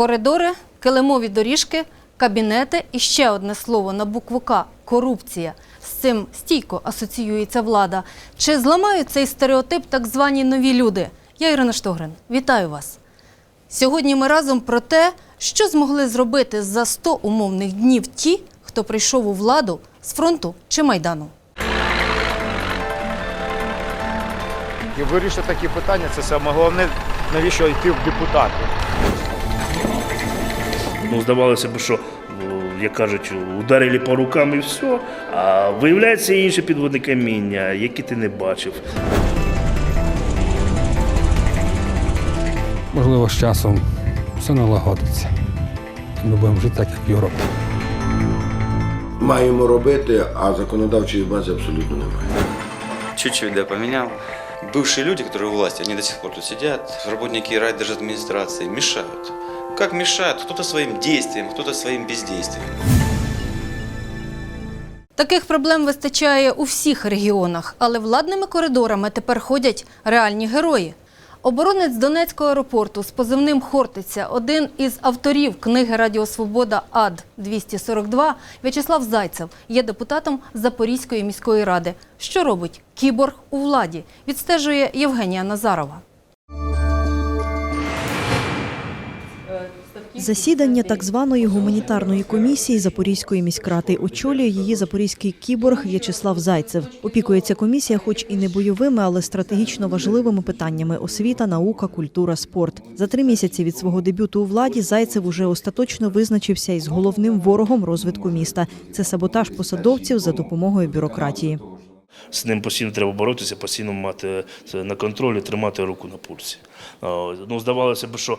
Коридори, килимові доріжки, кабінети і ще одне слово на букву К корупція. З цим стійко асоціюється влада. Чи зламають цей стереотип так звані нові люди? Я Ірина Штогрин. Вітаю вас. Сьогодні ми разом про те, що змогли зробити за 100 умовних днів ті, хто прийшов у владу з фронту чи майдану. І вирішити такі питання це саме головне, навіщо йти в депутати. Ну, здавалося б, що, як кажуть, ударили по рукам і все. А виявляється інше підводне каміння, які ти не бачив. Можливо, з часом все налагодиться. Ми будемо жити так, як в Європі. Маємо робити, а законодавчої бази абсолютно немає. чуть-чуть, да, поменял. Бывшие люди, которые у власти, они до сих пор тут сидят, работники райдержадминистрации, мешают. Как мешают? Кто-то своим действием, кто-то своим бездействием. Таких проблем вистачає у всіх регіонах, але владними коридорами тепер ходять реальні герої. Оборонець Донецького аеропорту з позивним Хортиця, один із авторів книги Радіо Свобода АД 242 В'ячеслав Зайцев є депутатом Запорізької міської ради. Що робить кіборг у владі? Відстежує Євгенія Назарова. Засідання так званої гуманітарної комісії Запорізької міськради очолює її запорізький кіборг В'ячеслав Зайцев. Опікується комісія, хоч і не бойовими, але стратегічно важливими питаннями освіта, наука, культура, спорт. За три місяці від свого дебюту у владі Зайцев уже остаточно визначився із головним ворогом розвитку міста. Це саботаж посадовців за допомогою бюрократії. З ним постійно треба боротися, постійно мати на контролі, тримати руку на пульсі. О, Ну, здавалося б, що,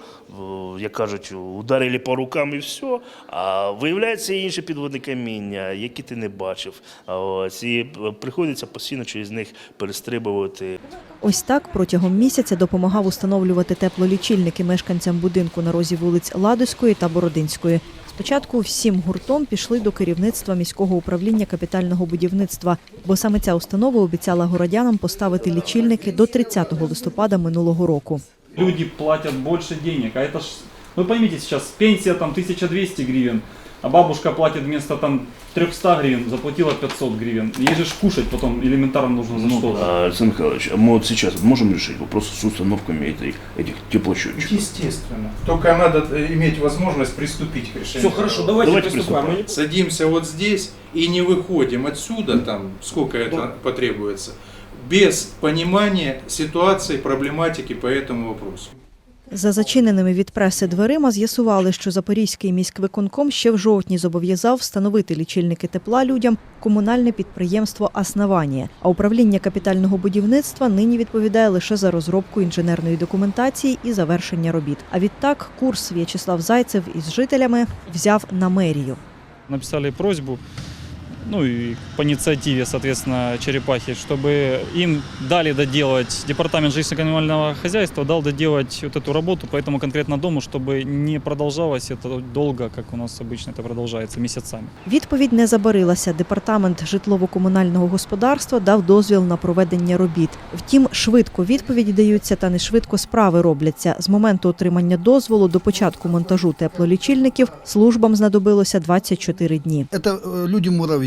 як кажуть, ударили по рукам і все. А виявляється інше підводне каміння, які ти не бачив. Ось, і приходиться постійно через них перестрибувати. Ось так протягом місяця допомагав установлювати теплолічильники мешканцям будинку на розі вулиць Ладозької та Бородинської. Спочатку всім гуртом пішли до керівництва міського управління капітального будівництва, бо саме ця установа обіцяла городянам поставити лічильники до 30 листопада минулого року. Люди платят больше денег, а это ж, вы поймите сейчас, пенсия там 1200 гривен, а бабушка платит вместо там 300 гривен, заплатила 500 гривен. Ей же ж кушать потом элементарно нужно за что А, Александр Михайлович, а мы вот сейчас можем решить вопрос с установками этой, этих теплосчетчиков? Естественно. Только надо э, иметь возможность приступить к решению. Все хорошо, давайте, Давайте приступаем. приступаем. Садимся вот здесь и не выходим отсюда, там, сколько это потребуется, без понимания ситуации, проблематики по этому вопросу. За зачиненими від преси дверима з'ясували, що Запорізький міськвиконком ще в жовтні зобов'язав встановити лічильники тепла людям комунальне підприємство «Аснаванія». А управління капітального будівництва нині відповідає лише за розробку інженерної документації і завершення робіт. А відтак курс В'ячеслав Зайцев із жителями взяв на мерію. Написали просьбу, ну и по инициативе, соответственно, Черепахи, чтобы им дали доделать, департамент жилищно-коммунального хозяйства дал доделать вот эту работу по этому конкретно дому, чтобы не продолжалось это долго, как у нас обычно это продолжается, месяцами. Відповідь не забарилася. Департамент житлово-комунального господарства дав дозвіл на проведення робіт. Втім, швидко відповіді даються та не швидко справи робляться. З моменту отримання дозволу до початку монтажу теплолічильників службам знадобилося 24 дні. Это э,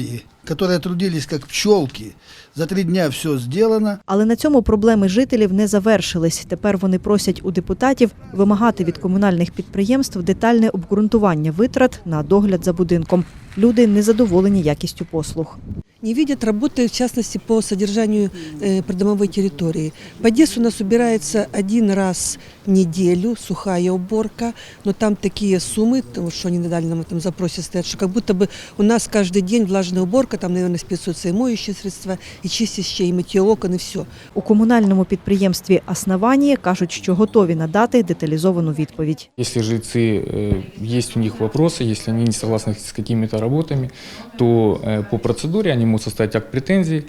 Yeah. которые трудились как пчелки. За три дня все сделано. Але на цьому проблеми жителів не завершились. Тепер вони просять у депутатів вимагати від комунальних підприємств детальне обґрунтування витрат на догляд за будинком. Люди незадоволені якістю послуг. не видят работы, в частности, по содержанию э, придомовой территории. Подъезд у нас убирается один раз в неделю, сухая уборка, но там такие суммы, то, что они на дальнем этом запросе стоят, что как будто бы у нас каждый день влажная уборка, там, наверное, списываются и моющие средства, и чистящие, и мытье окон, и все. У комунальному підприємстві «Основанія» кажуть, що готові надати деталізовану відповідь. Если жильцы, э, есть у них вопросы, если они не согласны с какими-то работами, то э, по процедуре они могут составить акт претензий.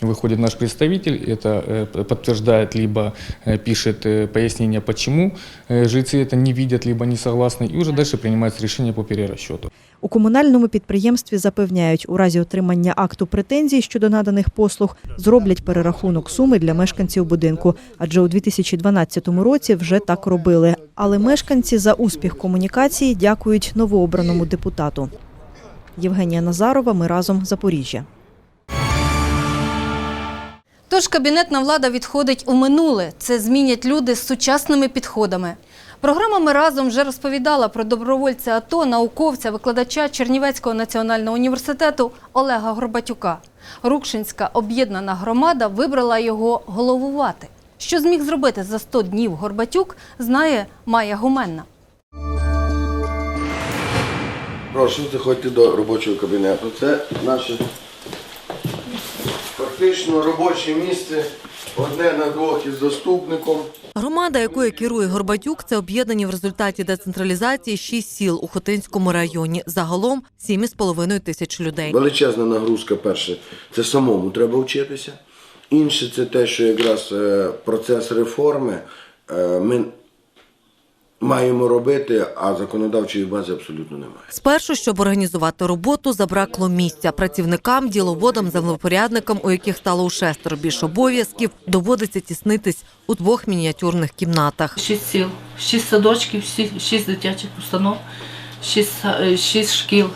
Выходит наш представитель, это э, подтверждает, либо э, пишет э, пояснение, почему э, жильцы это не видят, либо не согласны, и уже дальше принимается решение по перерасчету. У комунальному підприємстві запевняють, у разі отримання акту претензій щодо наданих послуг зроблять перерахунок суми для мешканців будинку, адже у 2012 році вже так робили. Але мешканці за успіх комунікації дякують новообраному депутату. Євгенія Назарова. Ми разом Запоріжжя. Тож кабінетна влада відходить у минуле. Це змінять люди з сучасними підходами. Програма «Ми разом» вже розповідала про добровольця АТО, науковця, викладача Чернівецького національного університету Олега Горбатюка. Рукшинська об'єднана громада вибрала його головувати. Що зміг зробити за 100 днів Горбатюк, знає Майя Гуменна. Прошу, заходьте до робочого кабінету. Це наше фактично робоче місце. Одне на двох із заступником. Громада, якою керує Горбатюк, це об'єднані в результаті децентралізації шість сіл у Хотинському районі. Загалом 7,5 тисяч людей. Величезна нагрузка перше, це самому треба вчитися. Інше це те, що якраз е, процес реформи е, ми маємо робити, а законодавчої бази абсолютно немає. Спершу, щоб організувати роботу, забракло місця. Працівникам, діловодам, землепорядникам, у яких стало у шестеро більше обов'язків, доводиться тіснитись у двох мініатюрних кімнатах. Шість сіл, шість садочків, шість- шість дитячих установ, шість, е, шість шкіл,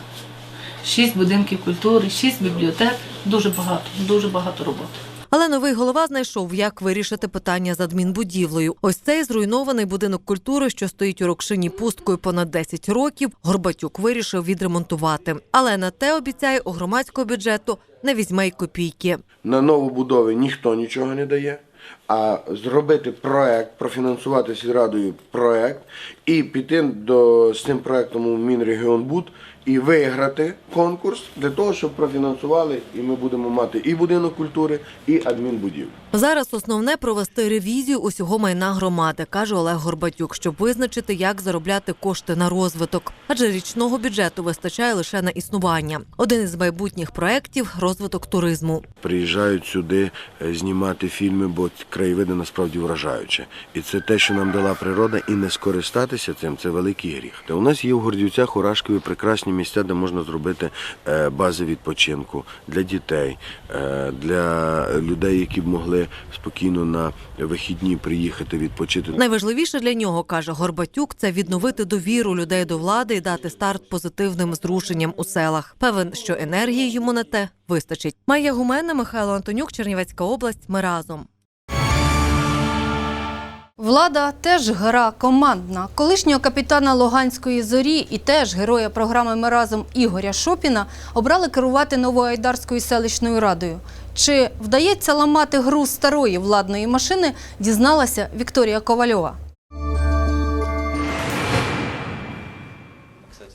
шість будинків культури, шість бібліотек. Дуже багато, дуже багато роботи. Але новий голова знайшов, як вирішити питання з адмінбудівлею. Ось цей зруйнований будинок культури, що стоїть у Рокшині пусткою понад 10 років, Горбатюк вирішив відремонтувати. Але на те обіцяє у громадського бюджету не візьме й копійки. На новобудови ніхто нічого не дає. А зробити проект, профінансувати сільрадою проект і піти до, з цим проектом у Мінрегіонбуд і виграти конкурс для того, щоб профінансували, і ми будемо мати і будинок культури, і адмінбудівлю. Зараз основне провести ревізію усього майна громади, каже Олег Горбатюк, щоб визначити, як заробляти кошти на розвиток. Адже річного бюджету вистачає лише на існування. Один із майбутніх проєктів – розвиток туризму. Приїжджають сюди е, знімати фільми, бо краєвиди насправді вражаючі. І це те, що нам дала природа, і не скористатися цим це великий гріх. Та у нас є в Гордівцях, у Рашкові прекрасні місця, де можна зробити е, бази відпочинку для дітей, е, для людей, які б могли спокійно на вихідні приїхати відпочити. Найважливіше для нього, каже Горбатюк, це відновити довіру людей до влади і дати старт позитивним зрушенням у селах. Певен, що енергії йому на те вистачить. Майя Гумена, Михайло Антонюк, Чернівецька область. Ми разом. Влада теж гра командна. Колишнього капітана Луганської зорі і теж героя програми Ми разом Ігоря Шопіна обрали керувати Новоайдарською селищною радою. Чи вдається ламати гру старої владної машини, дізналася Вікторія Ковальова.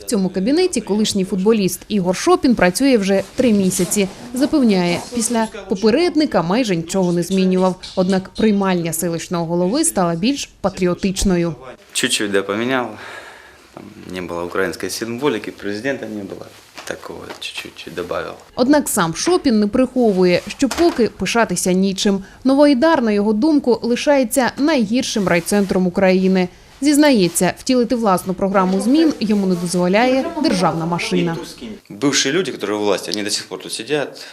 Цьому кабінеті колишній футболіст Ігор Шопін працює вже три місяці. Запевняє, після попередника майже нічого не змінював. Однак приймальня селищного голови стала більш патріотичною. Чуть-чуть, да, поменял. Там не было украинской символики, президента не было. Такого чуть-чуть добавил. Однак сам Шопін не приховує, що поки пишатися нічим. Новоайдар, на його думку, лишається найгіршим райцентром України. Зізнається, втілити власну програму змін йому не дозволяє державна машина. Бывшие люди, которые у власти, они до сих пор тут сидят,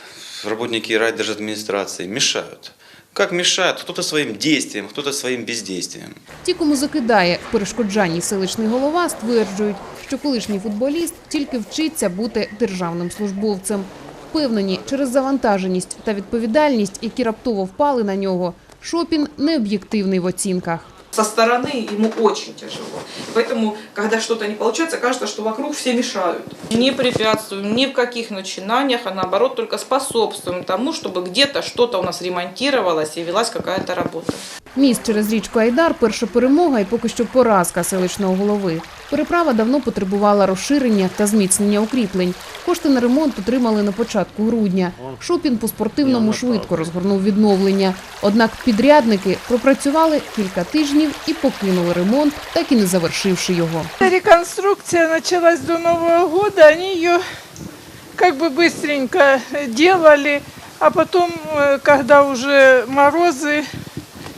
работники райдержадминистрации, мешают. Как мешают? Кто-то своим действием, кто-то своим бездействием. Ті, кому закидає в перешкоджанні селищний голова, стверджують, що колишній футболіст тільки вчиться бути державним службовцем. Впевнені, через завантаженість та відповідальність, які раптово впали на нього, Шопін не об'єктивний в оцінках Со стороны ему очень тяжело. Поэтому, когда что-то не получается, кажется, что вокруг все мешают. Не препятствуем ни в каких начинаниях, а наоборот только способствуем тому, чтобы где-то что-то у нас ремонтировалось и велась какая-то работа. Міст через річку Айдар – перша перемога і поки що поразка селищного голови. Переправа давно потребувала розширення та зміцнення укріплень. Кошти на ремонт отримали на початку грудня. Шопін по спортивному швидко розгорнув відновлення. Однак підрядники пропрацювали кілька тижнів і покинули ремонт, так і не завершивши його. Реконструкция началась до Нового года, они ее как бы быстренько делали, а потом, э, когда уже морозы,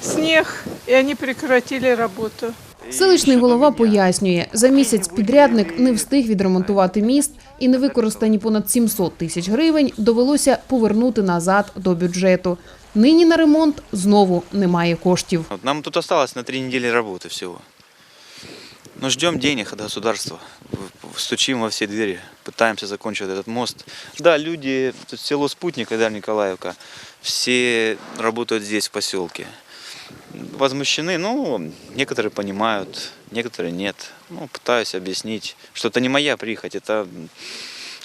снег, и они прекратили работу. Селищний голова пояснює, за місяць підрядник не встиг відремонтувати міст і невикористані понад 700 тисяч гривень довелося повернути назад до бюджету. Нині на ремонт знову немає коштів. Вот нам тут осталось на три недели работы всего. Но ждем денег от государства. В- Стучим во все двери, пытаемся закончить этот мост. Да, люди, тут село Спутник, Идар Николаевка, все работают здесь, в поселке. Возмущены, ну, некоторые понимают, некоторые нет. Ну, пытаюсь объяснить, что это не моя прихоть, это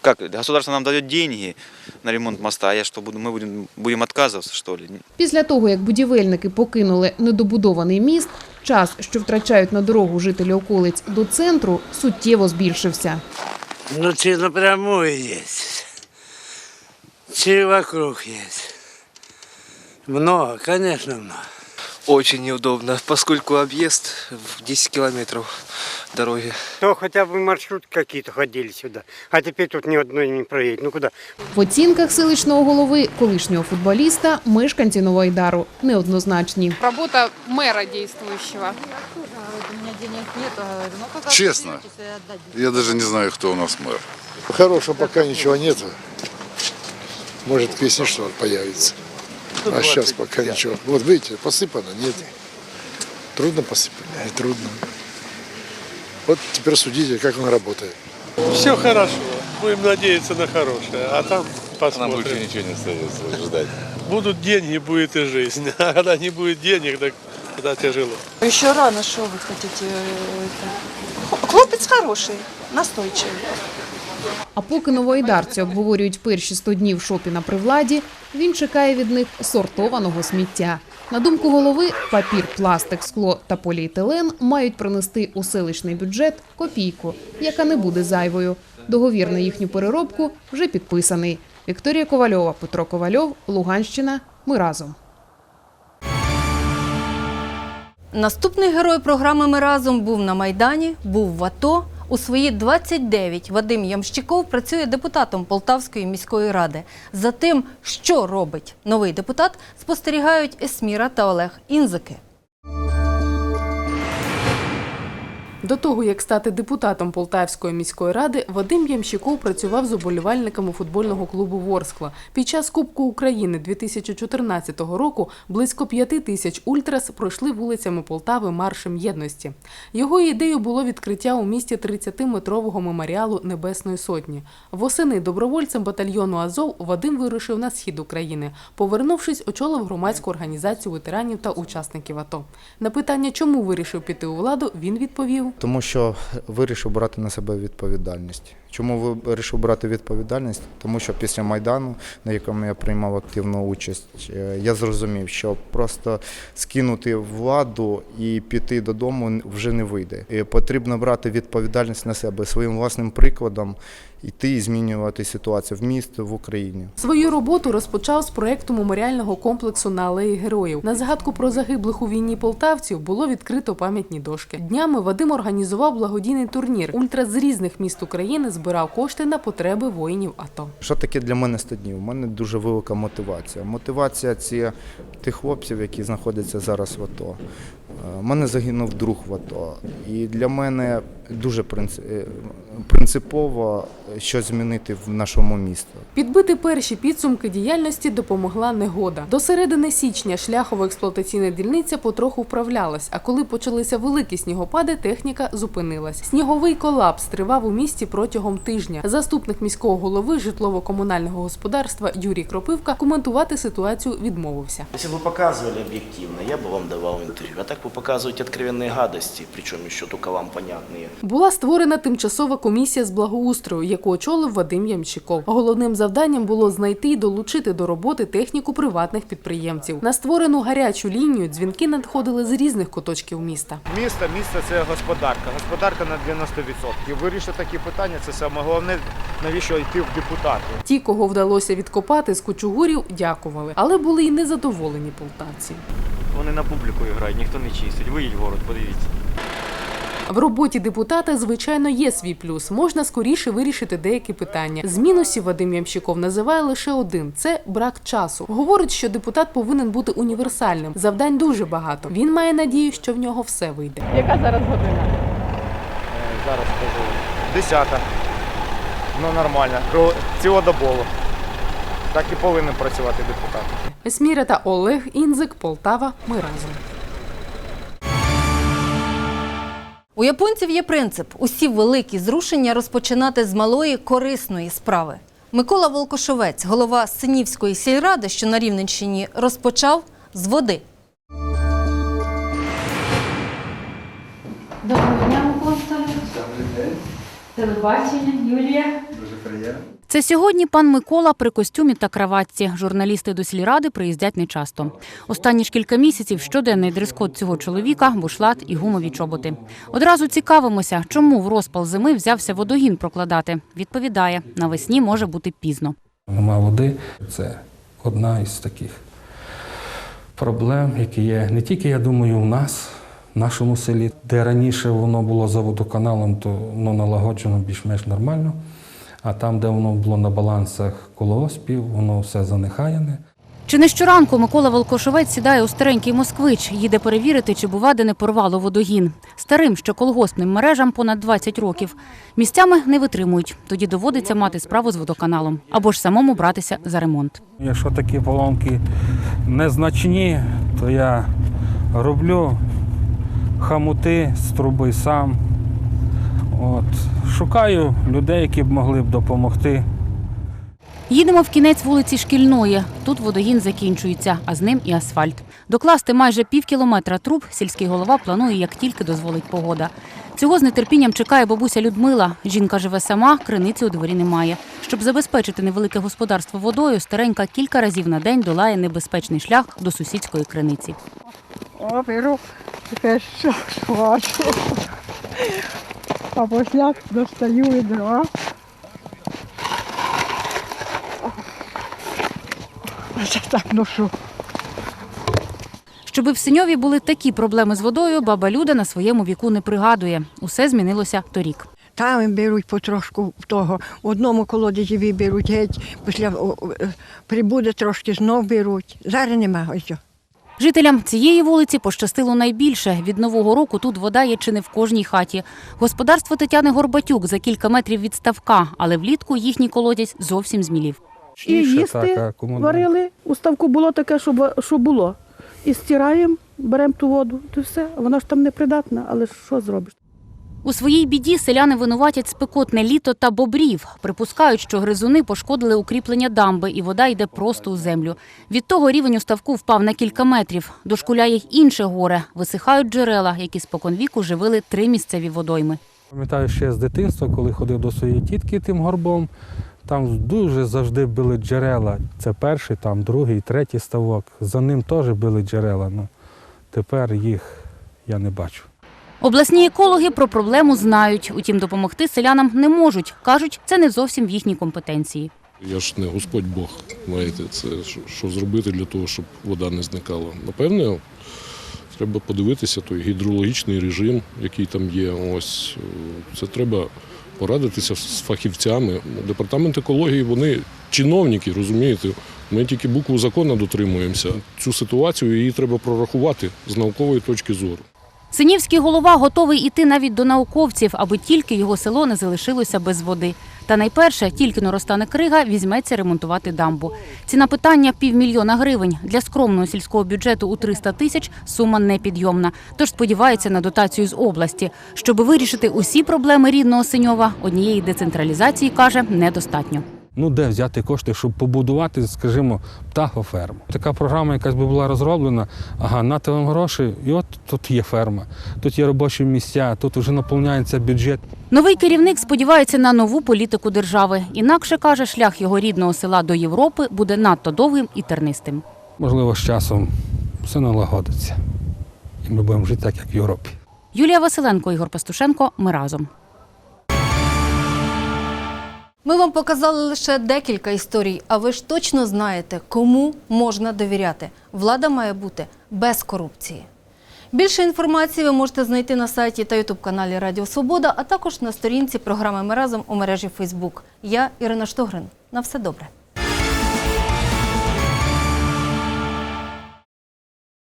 как, государство нам дает деньги на ремонт моста, а я что, буду, мы будем, будем отказываться, что ли? Після того, як будівельники покинули недобудований міст, час, що втрачають на дорогу жителі околиць до центру, суттєво збільшився. Ну, чи напрямую есть, чи вокруг есть. Много, конечно, много. Очень неудобно, поскольку объезд в 10 километров дороги. То хотя бы маршрут какие-то ходили сюда. А теперь тут ни одной не проедет. Ну куда? В оцінках селищного голови, колишнього футболіста, мешканці Новоайдару неоднозначні. Работа мэра действующего. Честно, я даже не знаю, кто у нас мэр. Хорошего пока ничего нет. Может, к весне что появится. А сейчас пока ничего. Вот видите, посыпано, нет. Трудно посыпано, э, трудно. Вот теперь судите, как он работает. Все хорошо. Будем надеяться на хорошее. А там посмотрим. Нам больше ничего не остается ждать. Будут деньги, будет и жизнь. А когда не будет денег, так тогда тяжело. Еще рано, что вы хотите? э? Хлопец хороший, настойчивый. А поки новоайдарці обговорюють перші 100 днів шопіна при владі, він чекає від них сортованого сміття. На думку голови, папір, пластик, скло та поліетилен мають принести у селищний бюджет копійку, яка не буде зайвою. Договір на їхню переробку вже підписаний. Вікторія Ковальова, Петро Ковальов, Луганщина. Ми разом. Наступний герой програми Ми разом був на Майдані, був в АТО. У свої 29 Вадим Ямщиков працює депутатом Полтавської міської ради. За тим, що робить новий депутат, спостерігають Есміра та Олег Інзики. До того, як стати депутатом Полтавської міської ради, Вадим Ямщиков працював з уболівальниками футбольного клубу Ворскла. Під час Кубку України 2014 року близько п'яти тисяч ультрас пройшли вулицями Полтави маршем єдності. Його ідеєю було відкриття у місті 30-метрового меморіалу Небесної Сотні. Восени добровольцем батальйону Азов Вадим вирушив на схід України. Повернувшись, очолив громадську організацію ветеранів та учасників АТО. На питання, чому вирішив піти у владу, він відповів. Тому що вирішив брати на себе відповідальність. Чому вирішив брати відповідальність? Тому що після Майдану, на якому я приймав активну участь, е, я зрозумів, що просто скинути владу і піти додому вже не вийде. І потрібно брати відповідальність на себе своїм власним прикладом, йти і змінювати ситуацію в місті, в Україні. Свою роботу розпочав з проекту меморіального комплексу на алеї героїв. На згадку про загиблих у війні полтавців було відкрито пам'ятні дошки. Днями Вадим організував благодійний турнір. Ультра з різних міст України збирав кошти на потреби воїнів АТО. Що таке для мене 100 днів? У мене дуже велика мотивація. Мотивація це тих хлопців, які знаходяться зараз в АТО. Е, У мене загинув друг в АТО. І для мене дуже принци- е, принципово щось змінити в нашому місті. Підбити перші підсумки діяльності допомогла негода. До середини січня шляхово-експлуатаційна дільниця потроху вправлялась, а коли почалися великі снігопади, техніка зупинилась. Сніговий колапс тривав у місті протягом тижня. Заступник міського голови житлово-комунального господарства Юрій Кропивка коментувати ситуацію відмовився. Если бы вы показывали объективно, я бы вам давал интервью. А так вы показываете откровенные гадости, причем еще только вам понятные. Була створена тимчасова комісія з благоустрою, яку очолив Вадим Ямщиков. Головним завданням було знайти і долучити до роботи техніку приватних підприємців. На створену гарячу лінію дзвінки надходили з різних куточків міста. Місто, місто це господарка. Господарка на 90%. Вирішити такі питання це саме головне, навіщо йти в депутати. Ті, кого вдалося відкопати з кучугурів, дякували, але були й незадоволені полтавці. Вони на публіку грають, ніхто не чистить. Виїдь в город, подивіться. В роботі депутата, звичайно, є свій плюс. Можна скоріше вирішити деякі питання. З мінусів Вадим Ямщиков називає лише один: це брак часу. Говорить, що депутат повинен бути універсальним. Завдань дуже багато. Він має надію, що в нього все вийде. Яка зараз година? Зараз скажу. Десята. Ну нормально. Цілодобово. Так і повинен працювати депутат. Есміра та Олег Інзик, Полтава. Ми разом. У японців є принцип усі великі зрушення розпочинати з малої корисної справи. Микола Волкошовець, голова Синівської сільради, що на Рівненщині, розпочав з води. Доброго дня, Микола Віталійович. Телебачення, Юлія. Це сьогодні пан Микола при костюмі та краватці. Журналісти до сільради приїздять нечасто. Останні ж кілька місяців щоденний дрес-код цього чоловіка бушлат і гумові чоботи. Одразу цікавимося, чому в розпал зими взявся водогін прокладати. Відповідає, навесні може бути пізно. Нема води. Це одна із таких проблем, які є не тільки, я думаю, у нас, в нашому селі, де раніше воно було за водоканалом, то воно налагоджено більш-менш нормально. А там, де воно було на балансах колгоспів, воно все занехаяне. Чи не щоранку Микола Волкошовець сідає у старенький москвич, їде перевірити, чи бува де не порвало водогін. Старим, що колгоспним мережам понад 20 років. Місцями не витримують, тоді доводиться мати справу з водоканалом або ж самому братися за ремонт. Якщо такі поломки незначні, то я роблю хамути з труби сам. От. Шукаю людей, які б могли б допомогти. Їдемо в кінець вулиці Шкільної. Тут водогін закінчується, а з ним і асфальт. Докласти майже пів кілометра труб сільський голова планує, як тільки дозволить погода. Цього з нетерпінням чекає бабуся Людмила. Жінка живе сама, криниці у дворі немає. Щоб забезпечити невелике господарство водою, старенька кілька разів на день долає небезпечний шлях до сусідської криниці. О, беру таке що. А після достаю відро. Оце так ношу. Щоби в Синьові були такі проблеми з водою, баба Люда на своєму віку не пригадує. Усе змінилося торік. Там беруть потрошку того. В одному колодязі виберуть геть, після прибуде трошки, знов беруть. Зараз нема ось. цього. Жителям цієї вулиці пощастило найбільше. Від нового року тут вода є чи не в кожній хаті. Господарство Тетяни Горбатюк за кілька метрів від ставка, але влітку їхній колодязь зовсім змілів. І їсти варили. У ставку було таке, що, бу- що було. І стираємо, беремо ту воду, то все. Вона ж там непридатна, але ж що зробиш? У своїй біді селяни винуватять спекотне літо та бобрів. Припускають, що гризуни пошкодили укріплення дамби, і вода йде просто у землю. Від того рівень у ставку впав на кілька метрів. Дошкуляє й інше горе. Висихають джерела, які споконвіку живили три місцеві водойми. Пам'ятаю ще з дитинства, коли ходив до своєї тітки тим горбом, там дуже завжди били джерела. Це перший, там другий, третій ставок. За ним теж били джерела. Ну, тепер їх я не бачу. Обласні екологи про проблему знають, утім допомогти селянам не можуть. Кажуть, це не зовсім в їхній компетенції. Я ж не Господь Бог, знаєте, це що, зробити для того, щоб вода не зникала. Напевне, треба подивитися той гідрологічний режим, який там є. Ось е, це треба порадитися з фахівцями. Департамент екології, вони чиновники, розумієте. Ми тільки букву закону дотримуємося. Цю ситуацію її треба прорахувати з наукової точки зору. Синівський голова готовий іти навіть до науковців, аби тільки його село не залишилося без води. Та найперше, тільки но розтане крига, візьметься ремонтувати дамбу. Ціна питання півмільйона гривень. Для скромного сільського бюджету у 300 тисяч сума непідйомна. Тож сподівається на дотацію з області. Щоб вирішити усі проблеми рідного Синьова, однієї децентралізації, каже, недостатньо. Ну, де взяти кошти, щоб побудувати, скажімо, птахоферму. Така програма якась би була розроблена, ага, нате вам гроші, і от тут є ферма, тут є робочі місця, тут вже наповняється бюджет. Новий керівник сподівається на нову політику держави. Інакше каже, шлях його рідного села до Європи буде надто довгим і тернистим. Можливо, з часом все налагодиться. І ми будемо жити так, як в Європі. Юлія Василенко, Ігор Пастушенко. Ми разом. Ми вам показали лише декілька історій, а ви ж точно знаєте, кому можна довіряти. Влада має бути без корупції. Більше інформації ви можете знайти на сайті та ютуб-каналі Радіо Свобода, а також на сторінці програми Ми разом у мережі Фейсбук. Я Ірина Штогрин. На все добре.